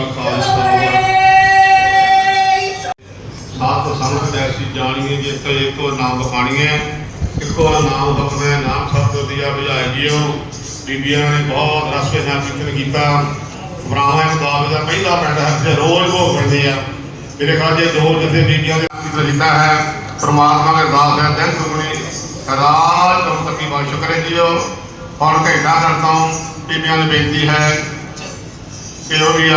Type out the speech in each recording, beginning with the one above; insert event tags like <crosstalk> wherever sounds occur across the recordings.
ਜੀ ਕਾ ਖਾਲਸਾ ਸਾਤ ਸੰਗਤ ਐਸੀ ਜਾਣੀਏ ਜਿੱਥੇ ਇੱਕੋ ਨਾਮ ਬਖਾਣੀਏ ਇੱਕੋ ਨਾਮ ਬਖਣਾ ਨਾਮ ਸ਼ਬਦ ਦੀਆ ਬੁਝਾਈ ਜਿਓ। ਬੀਬੀਆਂ ਨੇ ਬਹੁਤ ਰਸਵੇ ਨਾਲ ਕੀਰਤਨ ਕੀਤਾ। ਬ੍ਰਾਹਮਣ ਬਾਗ ਦਾ ਪਹਿਲਾ ਪਿੰਡ ਹੈ ਤੇ ਰੋਜ਼ ਭੋਗ ਪੈਂਦੇ ਆ। ਮੇਰੇ ਖਿਆਲ ਜੇ ਦੋ ਜਿੱਥੇ ਬੀਬੀਆਂ ਦੇ ਕੀਤਾ ਹੈ ਪ੍ਰਮਾਤਮਾ ਦੇ ਅਰਦਾਸ ਹੈ ਦਿਨ ਸੁਣੀ ਰਾਤ ਤੋਂ ਤੱਕੀ ਬਹੁਤ ਸ਼ੁਕਰ ਹੈ ਜੀਓ। ਹੁਣ ਘੰਟਾ ਕਰਤਾ ਹੂੰ ਬੀਬੀਆਂ ਨੂੰ ਬੇਨਤੀ ਹੈ ਕਿ ਉਹ ਵੀ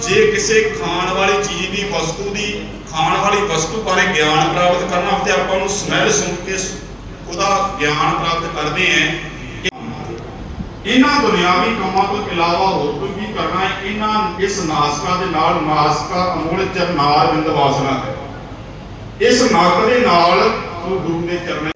ਜੇ ਕਿਸੇ ਖਾਣ ਵਾਲੀ ਚੀਜ਼ ਦੀ ਵਸਤੂ ਦੀ, ਖਾਣ ਵਾਲੀ ਵਸਤੂ ਬਾਰੇ ਗਿਆਨ ਪ੍ਰਾਪਤ ਕਰਨਾ ਤੇ ਆਪਾਂ ਨੂੰ ਸਮੈਲ ਸੁਣ ਕੇ ਉਹਦਾ ਗਿਆਨ ਪ੍ਰਾਪਤ ਕਰਦੇ ਆਂ ਇਹਨਾਂ ਦੁਨਿਆਵੀ ਕੰਮਾਂ ਤੋਂ ਇਲਾਵਾ ਹੋਰ ਕੋਈ ਵੀ ਕਰਨਾ ਹੈ? ਇਹਨਾਂ ਇਸ ਨਾਸਕਾ ਦੇ ਨਾਲ ਨਾਸਕਾ, ਅਮੋਲ ਚਰਨਾਰ ਬਿੰਦ ਹੈ ਇਸ ਨੱਕ ਦੇ ਨਾਲ ਗੁਰੂ ਦੇ ਚਰਨਾਂ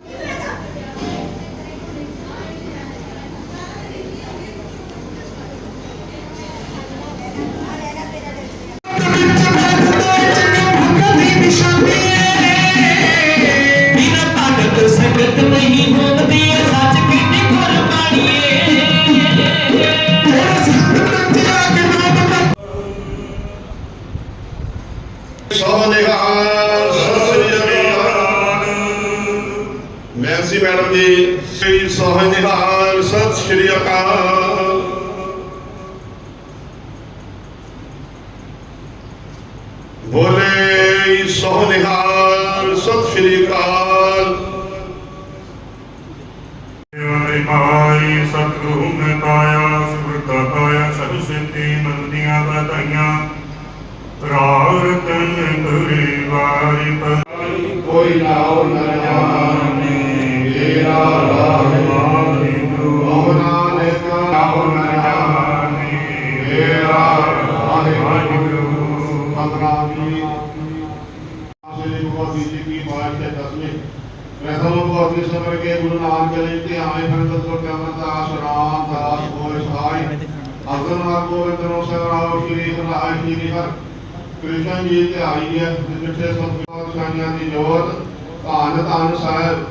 ਮੈਂਸੀ ਮੈਡਮ ਜੀ ਸ੍ਰੀ ਸੋਹ ਨਿਹਾਲ ਸਤਿ ਸ੍ਰੀ ਅਕਾਲ ਬੋਲੇ ਸੋਹ ਨਿਹਾਲ ਸਤਿ ਸ੍ਰੀ ਅਕਾਲ ਹਰਿ ਭਾਈ ਸਤਿਗੁਰੂ ਮੈਂ ਪਾਇਆ ਸੁਰਤਾ ਪਾਇਆ, ਸਭ ਸਿੱਧੀ ਮੰਦੀਆਂ ਵਧਾਈਆਂ। ਰਾਰ ਗੁਰੂ ਗੋਬਿੰਦ ਜੀ ਕੀ ਬਾਤ ਹੈ ਦਸਵੇਂ ਪ੍ਰਥਮ ਭਗਵਤੀ ਸਮਰ ਕੇ ਗੁਰੂ ਨਾਨਕ ਦੇਵ ਜੀ ਤੇ ਆਏ ਬੰਦਤ ਕੋ ਕਮਰਦਾਸ ਰਾਮ ਦਾਸ ਹੋਇ ਸਹਾਈ ਅਗਨ ਨਾਮ ਗੋਬਿੰਦ ਨੋ ਸਰਾਉ ਸ਼੍ਰੀ ਹਰਿ ਸ਼੍ਰੀ ਹਰਿ ਕ੍ਰਿਸ਼ਨ ਜੀ ਤੇ ਆਈ ਹੈ ਜਿੱਥੇ ਸਤਿਗੁਰੂ ਸਾਈਆਂ ਦੀ ਜੋਤ ਧੰਨ ਧੰਨ ਸਾਹਿਬ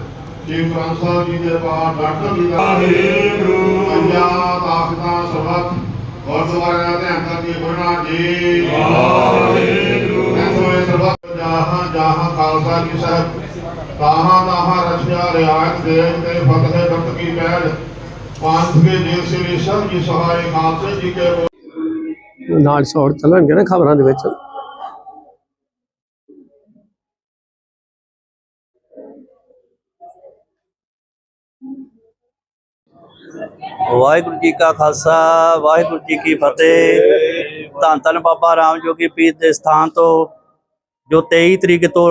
ਜੀ ਸਾਹਿਬ ਜੀ ਦੇ ਬਾਅਦ ਡਾਕਟਰ ਜੀ ਦਾ ਵਾਹਿਗੁਰੂ। ਪੰਜਾਂ ਤਾਕਤਾਂ ਸਬਤ ਗੁਰਦੁਆਰਿਆਂ ਦੇ ਅੰਦਰ ਦੀ ਗੁਰਨਾ ਜੀ। ਵਾਹਿਗੁਰੂ। ਖਾਲਸਾ ਜੀ ਸਾਹਿਬ ਤਾਹਾਂ ਤਾਹਾਂ ਰਚਿਆ ਰਿਆਇਤ ਦੇਵ ਤੇ ਫਤਿਹ ਬਖਤ ਕੀ ਪਹਿਲ ਪੰਥ ਕੇ ਜੀਵ ਸ੍ਰੀ ਸਭ ਜੀ ਸਹਾਇ ਖਾਲਸੇ ਜੀ ਕੇ ਨਾਲ ਸ਼ੋਰ ਚੱਲਣਗੇ ਨਾ ਖਬਰਾਂ ਦੇ ਵਿੱਚ। ਵਾਹਿਗੁਰੂ ਜੀ ਕਾ ਖਾਲਸਾ ਵਾਹਿਗੁਰੂ ਜੀ ਕੀ ਫਤਿਹ। ਧੰਨ ਧੰਨ ਬਾਬਾ ਰਾਮ ਜੋਗੀ ਪੀਰ ਦੇ ਸਥਾਨ ਤੋਂ ਜੋ 23 ਤਰੀਕ ਤੋਂ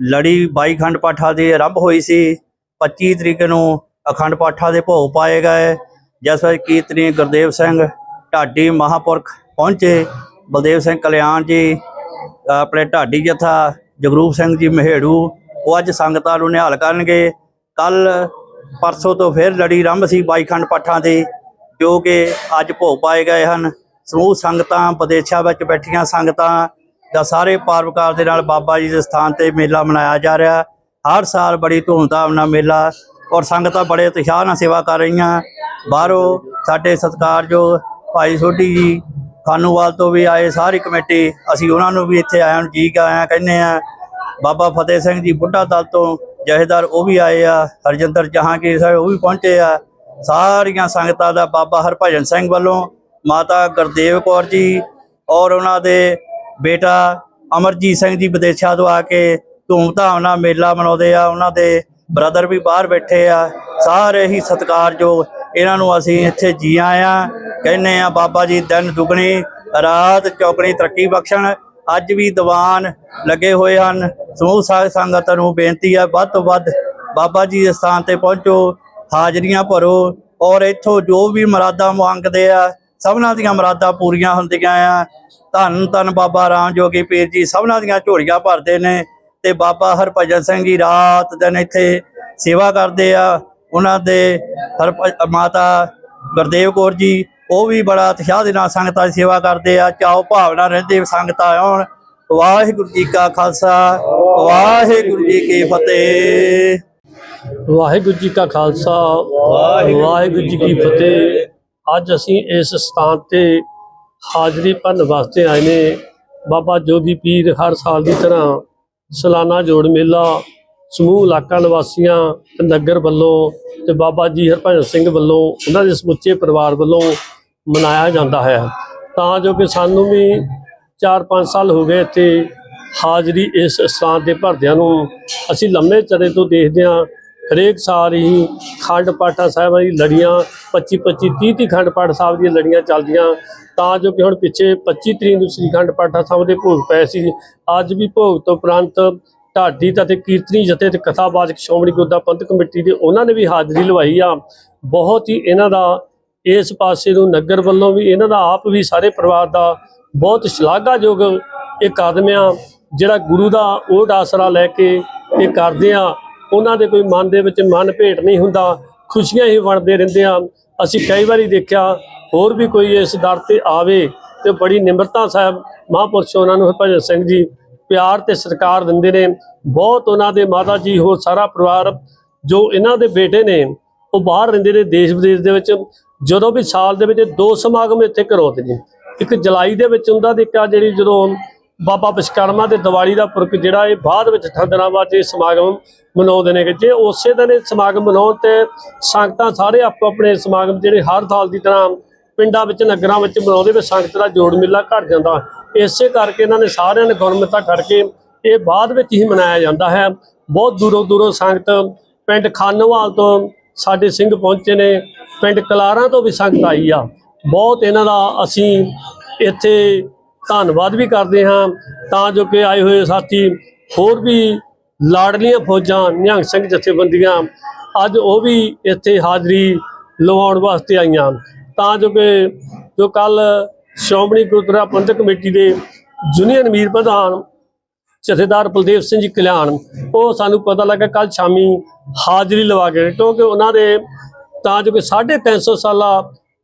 ਲੜੀ 22 ਖੰਡ ਪਾਠਾਂ ਦੀ ਆਰੰਭ ਹੋਈ ਸੀ। 25 ਤਰੀਕ ਨੂੰ ਅਖੰਡ ਪਾਠਾਂ ਦੇ ਭੋਗ ਪਾਏ ਗਏ। ਜਿਸ ਵਿੱਚ ਕੀਰਤਨੀ ਗੁਰਦੇਵ ਸਿੰਘ ਢਾਡੀ ਮਹਾਪੁਰਖ ਪਹੁੰਚੇ। ਬਲਦੇਵ ਸਿੰਘ ਕਲਿਆਣ ਜੀ, ਆਪਣੇ ਢਾਡੀ ਜਥਾ, ਜਗਰੂਪ ਸਿੰਘ ਜੀ ਮਹੇੜੂ, ਉਹ ਅੱਜ ਸੰਗਤਾਂ ਨੂੰ ਨਿਹਾਲ ਕਰਨਗੇ। ਕੱਲ ਪਰਸੋਂ ਤੋਂ ਫਿਰ ਲੜੀ ਆਰੰਭ ਸੀ 22 ਖੰਡ ਪਾਠਾਂ ਦੀ, ਜੋ ਕਿ ਅੱਜ ਭੋਗ ਪਾਏ ਗਏ ਹਨ। ਸਮੂਹ ਸੰਗਤਾਂ, ਵਿਦੇਸ਼ਾਂ ਵਿੱਚ ਬੈਠੀਆਂ ਸੰਗਤਾਂ ਦਾ ਸਾਰੇ ਪਰਵਕਾਰ ਦੇ ਨਾਲ ਬਾਬਾ ਜੀ ਦੇ ਸਥਾਨ ਤੇ ਮੇਲਾ ਮਨਾਇਆ ਜਾ ਰਿਹਾ ਹਰ ਸਾਲ ਬੜੀ ਧੂਮਧਾਮ ਨਾਲ ਮੇਲਾ ਔਰ ਸੰਗਤਾਂ ਬੜੇ ਉਤਸ਼ਾਹ ਨਾਲ ਸੇਵਾ ਕਰ ਰਹੀਆਂ। ਬਾਹਰੋਂ ਸਾਡੇ ਸਤਿਕਾਰਯੋਗ ਭਾਈ ਸੋਢੀ ਜੀ ਖਾਨੂਵਾਲ ਤੋਂ ਵੀ ਆਏ ਸਾਰੀ ਕਮੇਟੀ। ਅਸੀਂ ਉਹਨਾਂ ਨੂੰ ਵੀ ਇੱਥੇ ਆਇਆਂ ਨੂੰ ਜੀ ਆਇਆਂ ਕਹਿੰਦੇ ਆ ਬਾਬਾ ਫਤਿਹ ਸਿੰਘ ਜੀ ਬੁੱਢਾ ਦਲ ਤੋਂ ਜਹੇਦਾਰ ਉਹ ਵੀ ਆਏ ਆ, ਹਰਜਿੰਦਰ ਜਹਾਂਗੀਰ ਸਾਹਿਬ ਉਹ ਵੀ ਪਹੁੰਚੇ ਆ। ਸਾਰੀਆਂ ਸੰਗਤਾਂ ਦਾ ਬਾਬਾ ਹਰਭਜਨ ਸਿੰਘ ਵੱਲੋਂ ਮਾਤਾ ਗੁਰਦੇਵ ਕੌਰ ਜੀ ਔਰ ਉਹਨਾਂ ਦੇ ਬੇਟਾ ਅਮਰਜੀਤ ਸਿੰਘ ਜੀ ਵਿਦੇਸ਼ਾਂ ਤੋਂ ਆ ਕੇ ਧੂਮਧਾਮ ਨਾਲ ਮੇਲਾ ਮਨਾਉਂਦੇ ਆ, ਉਹਨਾਂ ਦੇ ਬ੍ਰਦਰ ਵੀ ਬਾਹਰ ਬੈਠੇ ਆ। ਸਾਰੇ ਹੀ ਸਤਿਕਾਰਯੋਗ ਇਹਨਾਂ ਨੂੰ ਅਸੀਂ ਇੱਥੇ ਜੀ ਆਇਆਂ ਕਹਿੰਨੇ ਆ ਬਾਬਾ ਜੀ, ਦਿਨ ਦੁਗਣੀ, ਰਾਤ ਚੌਗਣੀ ਤਰੱਕੀ ਬਖਸ਼ਣ। ਅੱਜ ਵੀ ਦੀਵਾਨ ਲੱਗੇ ਹੋਏ ਹਨ। ਸਮੂਹ ਸਾਧ ਸੰਗਤ ਨੂੰ ਬੇਨਤੀ ਹੈ ਵੱਧ ਤੋਂ ਵੱਧ ਬਾਬਾ ਜੀ ਦੇ ਸਥਾਨ ਤੇ ਪਹੁੰਚੋ, ਹਾਜ਼ਰੀਆਂ ਭਰੋ ਔਰ ਇੱਥੋਂ ਜੋ ਵੀ ਮੁਰਾਦਾਂ ਮੰਗਦੇ ਆ, ਸਭਨਾਂ ਦੀਆਂ ਮੁਰਾਦਾਂ ਪੂਰੀਆਂ ਹੁੰਦੀਆਂ ਆ। ਧੰਨ ਧੰਨ ਬਾਬਾ ਰਾਮ ਜੋਗੀ ਪੀਰ ਜੀ ਸਭਨਾਂ ਦੀਆਂ ਝੋਲੀਆਂ ਭਰਦੇ ਨੇ ਤੇ ਬਾਬਾ ਹਰਭਜਨ ਸਿੰਘ ਜੀ ਰਾਤ ਦਿਨ ਇੱਥੇ ਸੇਵਾ ਕਰਦੇ ਆ। ਉਹਨਾਂ ਦੇ ਹਰ ਮਾਤਾ ਗੁਰਦੇਵ ਕੌਰ ਜੀ ਉਹ ਵੀ ਬੜਾ ਉਤਸ਼ਾਹ ਦੇ ਨਾਲ ਸੰਗਤਾਂ ਦੀ ਸੇਵਾ ਕਰਦੇ ਆ। ਚਾਓ ਭਾਵਨਾ ਰਹਿੰਦੇ ਸੰਗਤਾਂ ਆਉਣ। ਵਾਹਿਗੁਰੂ ਜੀ ਕਾ ਖਾਲਸਾ ਵਾਹਿਗੁਰੂ ਜੀ ਕੀ ਫਤਿਹ। ਵਾਹਿਗੁਰੂ ਜੀ ਕਾ ਖਾਲਸਾ ਵਾਹਿਗੁਰੂ ਜੀ ਕੀ ਫਤਿਹ। ਅੱਜ ਅਸੀਂ ਇਸ ਸਥਾਨ ਤੇ ਹਾਜ਼ਰੀ ਭਰਨ ਵਾਸਤੇ ਆਏ ਨੇ। ਬਾਬਾ ਜੋਗੀ ਪੀਰ ਹਰ ਸਾਲ ਦੀ ਤਰ੍ਹਾਂ ਸਾਲਾਨਾ ਜੋੜ ਮੇਲਾ, ਸਮੂਹ ਇਲਾਕਾ ਨਿਵਾਸੀਆਂ ਤੇ ਨਗਰ ਵੱਲੋਂ ਤੇ ਬਾਬਾ ਜੀ ਹਰਭਜਨ ਸਿੰਘ ਵੱਲੋਂ, ਉਹਨਾਂ ਦੇ ਸਮੁੱਚੇ ਪਰਿਵਾਰ ਵੱਲੋਂ ਮਨਾਇਆ ਜਾਂਦਾ ਹੈ। ਤਾਂ ਜੋ ਕਿ ਸਾਨੂੰ ਵੀ 4-5 ਸਾਲ ਹੋ ਗਏ ਇੱਥੇ ਹਾਜ਼ਰੀ ਇਸ ਸਥਾਨ ਦੇ ਭਰਦਿਆਂ ਨੂੰ, ਅਸੀਂ ਲੰਮੇ ਚੜੇ ਤੋਂ ਦੇਖਦੇ ਹਾਂ ਹਰੇਕ ਸਾਲ ਹੀ ਖੰਡ ਪਾਠਾ ਸਾਹਿਬਾਂ ਦੀ ਲੜੀਆਂ 25 25 30 30 ਖੰਡ ਪਾਠ ਸਾਹਿਬ ਦੀਆਂ ਲੜੀਆਂ ਚੱਲਦੀਆਂ। ਤਾਂ ਜੋ ਕਿ ਹੁਣ ਪਿੱਛੇ 25 ਤਰੀਕ ਨੂੰ ਸ੍ਰੀ ਖੰਡ ਪਾਠਾ ਸਾਹਿਬ ਦੇ ਭੋਗ ਪਏ ਸੀ। ਅੱਜ ਵੀ ਭੋਗ ਤੋਂ ਉਪਰੰਤ ਢਾਡੀ ਤੇ ਕੀਰਤਨੀ ਜਥੇ ਤੇ ਕਥਾਵਾਚਕ ਸ਼੍ਰੋਮਣੀ ਗੁਰਦਾ ਪੰਥ ਕਮੇਟੀ ਦੇ ਉਹਨਾਂ ਨੇ ਵੀ ਹਾਜ਼ਰੀ ਲਵਾਈ ਆ। ਬਹੁਤ ਹੀ ਇਹਨਾਂ ਦਾ ਇਸ ਪਾਸੇ ਨੂੰ ਨਗਰ ਵੱਲੋਂ ਵੀ ਇਹਨਾਂ ਦਾ ਆਪ ਵੀ ਸਾਰੇ ਪਰਿਵਾਰ ਦਾ ਬਹੁਤ ਸ਼ਲਾਘਾਯੋਗ ਇਹ ਕਦਮ ਆ, ਜਿਹੜਾ ਗੁਰੂ ਦਾ ਓਟ ਆਸਰਾ ਲੈ ਕੇ ਇਹ ਕਰਦੇ ਆ। ਉਹਨਾਂ ਦੇ ਕੋਈ ਮਨ ਦੇ ਵਿੱਚ ਮਨ ਭੇਟ ਨਹੀਂ ਹੁੰਦਾ, ਖੁਸ਼ੀਆਂ ਹੀ ਵੰਡਦੇ ਰਹਿੰਦੇ ਆ। ਅਸੀਂ ਕਈ ਵਾਰੀ ਦੇਖਿਆ, ਹੋਰ ਵੀ ਕੋਈ ਇਸ ਦਰ ਤੇ ਆਵੇ ਤੇ ਬੜੀ ਨਿਮਰਤਾ ਸਾਹਿਬ ਮਹਾਂਪੁਰਸ਼ ਉਹਨਾਂ ਨੂੰ ਹਰਭਜਨ ਸਿੰਘ ਜੀ ਪਿਆਰ ਤੇ ਸਤਿਕਾਰ ਦਿੰਦੇ ਨੇ। ਬਹੁਤ ਉਹਨਾਂ ਦੇ ਮਾਤਾ ਜੀ ਹੋਰ ਸਾਰਾ ਪਰਿਵਾਰ ਜੋ ਇਹਨਾਂ ਦੇ ਬੇਟੇ ਨੇ, ਉਹ ਬਾਹਰ ਰਹਿੰਦੇ ਨੇ ਦੇਸ਼ ਵਿਦੇਸ਼ ਦੇ ਵਿੱਚ। ਜਦੋਂ ਵੀ ਸਾਲ ਦੇ ਵਿੱਚ ਦੋ ਸਮਾਗਮ ਇੱਥੇ ਕਰਾਉਂਦੇ ਨੇ। ਇੱਕ ਜੁਲਾਈ ਦੇ ਵਿੱਚ ਹੁੰਦਾ ਤੇ ਇੱਕ ਜਿਹੜੀ ਜਦੋਂ ਬਾਬਾ ਵਿਸ਼ਕਰਮਾ ਦੇ ਦੀਵਾਲੀ ਦਾ ਪੁਰਖ ਜਿਹੜਾ ਇਹ ਬਾਅਦ ਵਿੱਚ ਠੰਦਰਾਂ ਬਾਅਦ ਇਹ ਸਮਾਗਮ ਮਨਾਉਂਦੇ ਨੇ ਕਿ ਜੇ ਉਸੇ ਦਿਨ ਇਹ ਸਮਾਗਮ ਮਨਾਉਣ ਤੇ ਸੰਗਤਾਂ ਸਾਰੇ ਆਪੋ ਆਪਣੇ ਸਮਾਗਮ ਜਿਹੜੇ ਹਰ ਸਾਲ ਦੀ ਤਰ੍ਹਾਂ ਪਿੰਡਾਂ ਵਿੱਚ, ਨਗਰਾਂ ਵਿੱਚ ਮਨਾਉਂਦੇ ਵੇ ਸੰਗਤ ਦਾ ਜੋੜ ਮੇਲਾ ਘਟ ਜਾਂਦਾ। ਇਸੇ ਕਰਕੇ ਇਹਨਾਂ ਨੇ ਸਾਰਿਆਂ ਨੇ ਗੁਰਮਤਾ ਕਰਕੇ ਇਹ ਬਾਅਦ ਵਿੱਚ ਹੀ ਮਨਾਇਆ ਜਾਂਦਾ ਹੈ। ਬਹੁਤ ਦੂਰੋਂ ਦੂਰੋਂ ਸੰਗਤ ਪਿੰਡ ਖਾਨੋਵਾਲ ਤੋਂ ਸਾਡੇ ਸਿੰਘ ਪਹੁੰਚੇ ਨੇ। ਪਿੰਡ ਕਲਾਰਾਂ ਤੋਂ ਵੀ ਸੰਗਤ ਆਈ ਆ। ਬਹੁਤ ਇਹਨਾਂ ਦਾ ਅਸੀਂ ਇੱਥੇ ਧੰਨਵਾਦ ਵੀ ਕਰਦੇ ਹਾਂ ਤਾਂ ਜੋ ਕਿ ਆਏ ਹੋਏ ਸਾਥੀ ਹੋਰ ਵੀ ਲਾਡਲੀਆਂ ਫੌਜਾਂ, ਨਿਹੰਗ ਸਿੰਘ ਜਥੇਬੰਦੀਆਂ ਅੱਜ ਉਹ ਵੀ ਇੱਥੇ ਹਾਜ਼ਰੀ ਲਵਾਉਣ ਵਾਸਤੇ ਆਈਆਂ। ਤਾਂ ਜੋ ਕਿ ਜੋ ਕੱਲ ਸ਼੍ਰੋਮਣੀ ਗੁਰਦੁਆਰਾ ਪ੍ਰਬੰਧਕ ਕਮੇਟੀ ਦੇ ਜੂਨੀਅਰ ਅਮੀਰ ਪ੍ਰਧਾਨ ਜਥੇਦਾਰ ਬਲਦੇਵ ਸਿੰਘ ਜੀ ਕਲਿਆਣ, ਉਹ ਸਾਨੂੰ ਪਤਾ ਲੱਗਾ ਕੱਲ ਸ਼ਾਮੀ ਹਾਜ਼ਰੀ ਲਵਾ ਕੇ ਕਿਉਂਕਿ ਉਹਨਾਂ ਦੇ ਤਾਂ ਜੋ ਕਿ 350 ਸਾਲਾ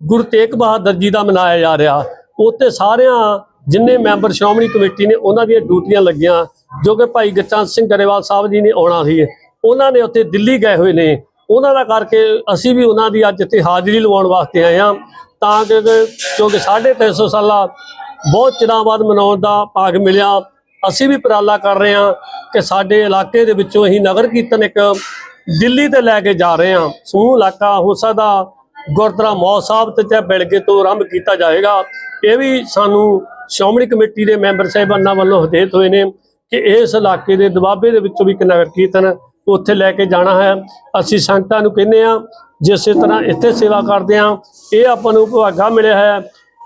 ਗੁਰੂ ਤੇਗ ਬਹਾਦਰ ਜੀ ਦਾ ਮਨਾਇਆ ਜਾ ਰਿਹਾ। ਉੱਤੇ ਸਾਰਿਆਂ ਜਿੰਨੇ ਮੈਂਬਰ ਸ਼੍ਰੋਮਣੀ ਕਮੇਟੀ ਨੇ ਉਹਨਾਂ ਦੀਆਂ ਡਿਊਟੀਆਂ ਲੱਗੀਆਂ, ਜੋ ਕਿ ਭਾਈ ਗਚਨ ਸਿੰਘ ਗਰੇਵਾਲ ਸਾਹਿਬ ਜੀ ਨੇ ਆਉਣਾ ਸੀ, ਉਹਨਾਂ ਨੇ ਉੱਥੇ ਦਿੱਲੀ ਗਏ ਹੋਏ ਨੇ। ਉਹਨਾਂ ਦਾ ਕਰਕੇ ਅਸੀਂ ਵੀ ਉਹਨਾਂ ਦੀ ਅੱਜ ਇੱਥੇ ਹਾਜ਼ਰੀ ਲਵਾਉਣ ਵਾਸਤੇ ਆਏ ਹਾਂ, ਤਾਂ ਕਿ ਕਿਉਂਕਿ 350 ਸਾਲਾ ਬਹੁਤ ਚਿਰਾਂ ਬਾਅਦ ਮਨਾਉਣ ਦਾ ਭਾਗ ਮਿਲਿਆ, ਅਸੀਂ ਵੀ ਉਪਰਾਲਾ ਕਰ ਰਹੇ ਹਾਂ ਕਿ ਸਾਡੇ ਇਲਾਕੇ ਦੇ ਵਿੱਚੋਂ ਅਸੀਂ ਨਗਰ ਕੀਰਤਨ ਇੱਕ ਦਿੱਲੀ ਤੇ ਲੈ ਕੇ ਜਾ ਰਹੇ ਹਾਂ। ਸਮੂਹ ਇਲਾਕਾ ਹੋ ਸਕਦਾ ਗੁਰਦੁਆਰਾ ਮੌ ਸਾਹਿਬ ਤੇ ਚਾਹੇ ਬਿਲਗੇ ਤੋਂ ਆਰੰਭ ਕੀਤਾ ਜਾਏਗਾ। ਇਹ ਵੀ ਸਾਨੂੰ ਸ਼੍ਰੋਮਣੀ ਕਮੇਟੀ ਦੇ ਮੈਂਬਰ ਸਾਹਿਬਾਨਾਂ ਵੱਲੋਂ ਹਦਾਇਤ ਹੋਏ ਨੇ ਕਿ ਇਸ ਇਲਾਕੇ ਦੇ ਦਬਾਬੇ ਦੇ ਵਿੱਚੋਂ ਵੀ ਇੱਕ ਨਗਰ ਕੀਰਤਨ ਉੱਥੇ ਲੈ ਕੇ ਜਾਣਾ ਹੈ। ਅਸੀਂ ਸੰਗਤਾਂ ਨੂੰ ਕਹਿੰਦੇ ਆ ਜਿਸੇ ਤਰ੍ਹਾਂ ਇੱਥੇ ਸੇਵਾ ਕਰਦੇ ਆ ਇਹ ਆਪਾਂ ਨੂੰ ਭਾਗਾ ਮਿਲਿਆ ਹੈ।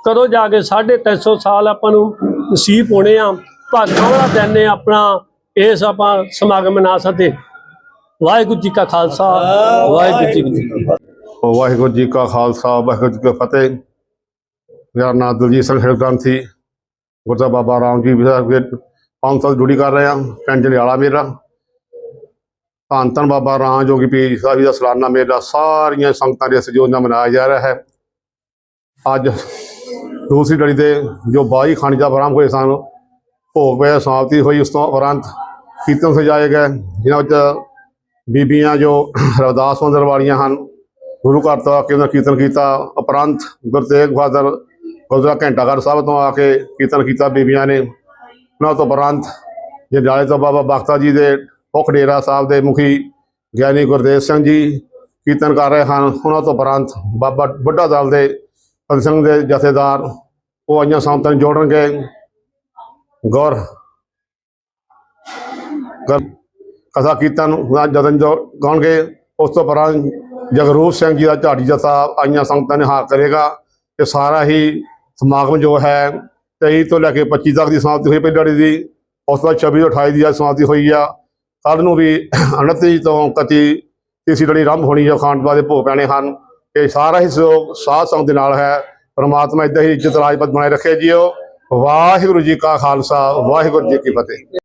ਕਦੋਂ ਜਾ ਕੇ 350 ਸਾਲ ਆਪਾਂ ਨੂੰ ਨਸੀਬ ਹੋਣੇ ਆ। ਭਾਗਾਂ ਵਾਲਾ ਦਿਨ ਨੇ ਆਪਣਾ, ਇਸ ਆਪਾਂ ਸਮਾਗਮ ਮਨਾ ਸਕਦੇ। ਵਾਹਿਗੁਰੂ ਜੀ ਕਾ ਖਾਲਸਾ, ਵਾਹਿਗੁਰੂ ਜੀ ਕੀ ਫਤਿਹ। ਵਾਹਿਗੁਰੂ ਜੀ ਕਾ ਖਾਲਸਾ, ਵਾਹਿਗੁਰੂ ਜੀ ਕੀ ਫਤਿਹ। ਮੇਰਾ ਨਾਮ ਦਲਜੀਤ ਸਿੰਘ ਹਿਰਗ੍ਰੰਥੀ ਗੁਰਦਾ ਬਾਬਾ ਰਾਮ ਜੀ ਵਿਹਾਰ ਦੇ ਪੰਜ ਸਾਲ ਡਿਊਟੀ ਕਰ ਰਹੇ ਹਾਂ, ਪਿੰਡ ਜਲਿਆਲਾ ਮੇਰਾ। ਧੰਨ ਧੰਨ ਬਾਬਾ ਰਾਮ ਜੋਗੀ ਪੀਰ ਸਾਹਿਬ ਜੀ ਦਾ ਸਲਾਨਾ ਮੇਲਾ, ਸਾਰੀਆਂ ਸੰਗਤਾਂ ਦੇ ਸਹਿਯੋਗ ਨਾਲ ਮਨਾਇਆ ਜਾ ਰਿਹਾ ਹੈ। ਅੱਜ ਦੂਸਰੀ ਲੜੀ ਦੇ ਜੋ ਬਾਈ ਖਾਣੀ ਦਾ ਬਰਾਮ ਹੋਏ ਸਨ, ਭੋਗ ਵੇ ਸਮਾਪਤੀ ਹੋਈ, ਉਸ ਤੋਂ ਉਪਰੰਤ ਕੀਰਤਨ ਸਜਾਏ ਗਏ, ਜਿਨ੍ਹਾਂ ਵਿੱਚ ਬੀਬੀਆਂ ਜੋ ਰਵਦਾਸ ਮੰਦਰ ਵਾਲੀਆਂ ਹਨ, ਗੁਰੂ ਘਰ ਤੋਂ ਆ ਕੇ ਉਹਨਾਂ ਕੀਰਤਨ ਕੀਤਾ। ਉਪਰੰਤ ਗੁਰੂ ਤੇਗ ਬਹਾਦਰ ਗੁਰਦੁਆਰਾ ਘੰਟਾਘਰ ਸਾਹਿਬ ਤੋਂ ਆ ਕੇ ਕੀਰਤਨ ਕੀਤਾ ਬੀਬੀਆਂ ਨੇ। ਉਹਨਾਂ ਤੋਂ ਉਪਰੰਤ ਜੰਡਿਆਲੇ ਤੋਂ ਬਾਬਾ ਬਖਤਾ ਜੀ ਦੇ ਮੁੱਖ ਡੇਰਾ ਸਾਹਿਬ ਦੇ ਮੁਖੀ ਗਿਆਨੀ ਗੁਰਦੇਵ ਸਿੰਘ ਜੀ ਕੀਰਤਨ ਕਰ ਰਹੇ ਹਨ। ਉਹਨਾਂ ਤੋਂ ਉਪਰੰਤ ਬਾਬਾ ਬੁੱਢਾ ਦਲ ਦੇ ਫਤਿਹ ਦੇ ਜਥੇਦਾਰ ਉਹ ਆਈਆਂ ਸੰਗਤਾਂ ਨੂੰ ਜੋੜਨਗੇ। ਗੌਰ ਕਥਾ ਕੀਰਤਨ ਜਦਨ ਜੋ ਗਾਉਣਗੇ। ਉਸ ਤੋਂ ਉਪਰੰਤ ਜਗਰੂਪ ਸਿੰਘ ਜੀ ਦਾ ਝਾੜੀ ਜਥਾ ਆਈਆਂ ਸੰਗਤਾਂ ਨੇ ਹਾਰ ਕਰੇਗਾ। ਇਹ ਸਾਰਾ ਹੀ ਸਮਾਗਮ ਜੋ ਹੈ 23 ਤੋਂ ਲੈ ਕੇ 25 ਤੱਕ ਦੀ ਸਮਾਪਤੀ ਹੋਈ ਪਹਿਲੀ ਲੜੀ ਦੀ। ਉਸ ਤੋਂ ਬਾਅਦ 26 ਤੋਂ 28 ਦੀ ਅੱਜ ਸਮਾਪਤੀ ਹੋਈ ਆ। ਕੱਲ ਨੂੰ ਵੀ <clears throat> 29 ਤੋਂ 31 ਤੀਸਰੀ ਲੜੀ ਆਰੰਭ ਹੋਣੀ ਆ ਖਾਂਡਵਾ ਦੇ ਭੋਗ ਪੈਣੇ ਹਨ। ਇਹ ਸਾਰਾ ਹੀ ਸਹਿਯੋਗ ਸਾਧ ਸੰਗਤ ਦੇ ਨਾਲ ਹੈ। ਪਰਮਾਤਮਾ ਇਦਾਂ ਹੀ ਇੱਜ਼ਤ ਰਾਜਪਤ ਬਣਾਏ ਰੱਖੇ ਜੀਓ। ਵਾਹਿਗੁਰੂ ਜੀ ਕਾ ਖਾਲਸਾ, ਵਾਹਿਗੁਰੂ ਜੀ ਕੀ ਫਤਿਹ।